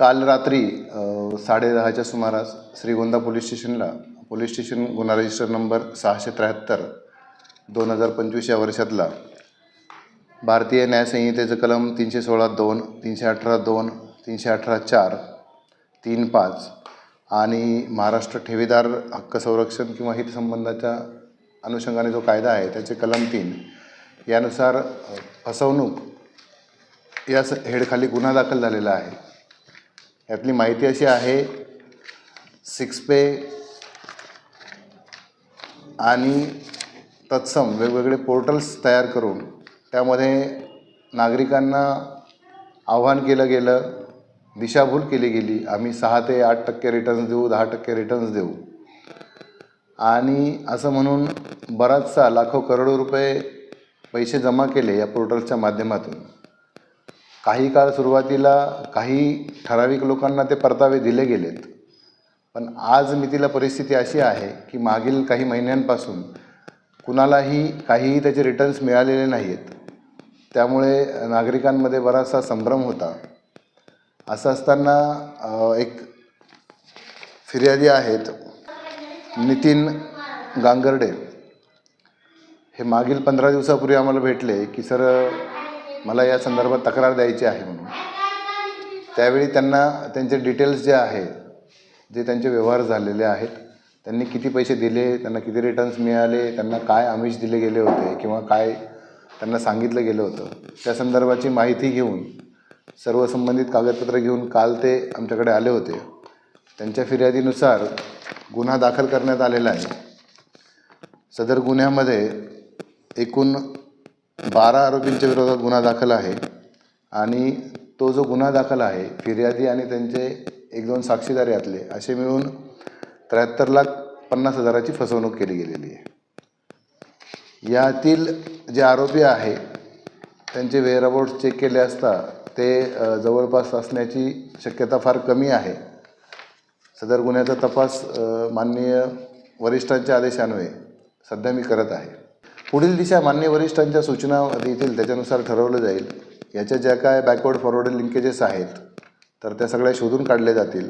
काल रात्री साडेदहाच्या सुमारास श्रीगोंदा पोलीस स्टेशनला पोलीस स्टेशन गुन्हा रजिस्टर नंबर सहाशे त्र्याहत्तर दोन हजार पंचवीस या वर्षातला भारतीय न्यायसंहितेचं कलम तीनशे सोळा दोन तीनशे अठरा दोन तीनशे अठरा चार तीन पाच आणि महाराष्ट्र ठेवीदार हक्क संरक्षण किंवा हितसंबंधाच्या अनुषंगाने जो कायदा आहे त्याचे कलम तीन यानुसार फसवणूक या स हेडखाली गुन्हा दाखल झालेला आहे. यातली माहिती अशी आहे सिक्स पे आणि तत्सम वेगवेगळे पोर्टल्स तयार करून त्यामध्ये नागरिकांना आव्हान केलं गेलं दिशाभूल केली गेली आम्ही सहा ते आठ टक्के रिटर्न्स देऊ दहा टक्के रिटर्न्स देऊ. आणि असं म्हणून बराचसा लाखो करोडो रुपये पैसे जमा केले या पोर्टल्सच्या माध्यमातून. काही काळ सुरुवातीला काही ठराविक लोकांना ते परतावे दिले गेलेत. पण आज मितीला परिस्थिती अशी आहे की मागील काही महिन्यांपासून कुणालाही काहीही त्याचे रिटर्न्स मिळालेले नाही आहेत त्यामुळे नागरिकांमध्ये बराचसा संभ्रम होता. असं असताना एक फिर्यादी आहेत नितीन गांगर्डे. हे मागील पंधरा दिवसापूर्वी आम्हाला भेटले की सर मला या संदर्भात तक्रार द्यायची आहे म्हणून. त्यावेळी त्यांना त्यांचे डिटेल्स जे आहे जे त्यांचे व्यवहार झालेले आहेत त्यांनी किती पैसे दिले त्यांना किती रिटर्न्स मिळाले त्यांना काय आमिष दिले गेले होते किंवा काय त्यांना सांगितलं गेलं होतं त्या संदर्भाची माहिती घेऊन सर्व संबंधित कागदपत्र घेऊन काल ते आमच्याकडे आले होते. त्यांच्या फिर्यादीनुसार गुन्हा दाखल करण्यात आलेला आहे. सदर गुन्ह्यामध्ये एकूण बारा आरोपींच्या विरोधात गुन्हा दाखल आहे आणि तो जो गुन्हा दाखल आहे फिर्यादी आणि त्यांचे एक दोन साक्षीदार यातले असे मिळून त्र्याहत्तर लाख पन्नास हजाराची फसवणूक केली गेलेली आहे. यातील जे आरोपी आहे त्यांचे वेअरअबाउट्स चेक केले असता ते जवळपास असण्याची शक्यता फार कमी आहे. सदर गुन्ह्याचा तपास माननीय वरिष्ठांच्या आदेशान्वये सध्या मी करत आहे. पुढील दिशा मान्य वरिष्ठांच्या सूचना देतील त्याच्यानुसार ठरवलं जाईल. याच्या ज्या काय बॅकवर्ड फॉरवर्ड लिंकेजेस आहेत तर त्या सगळ्या शोधून काढल्या जातील.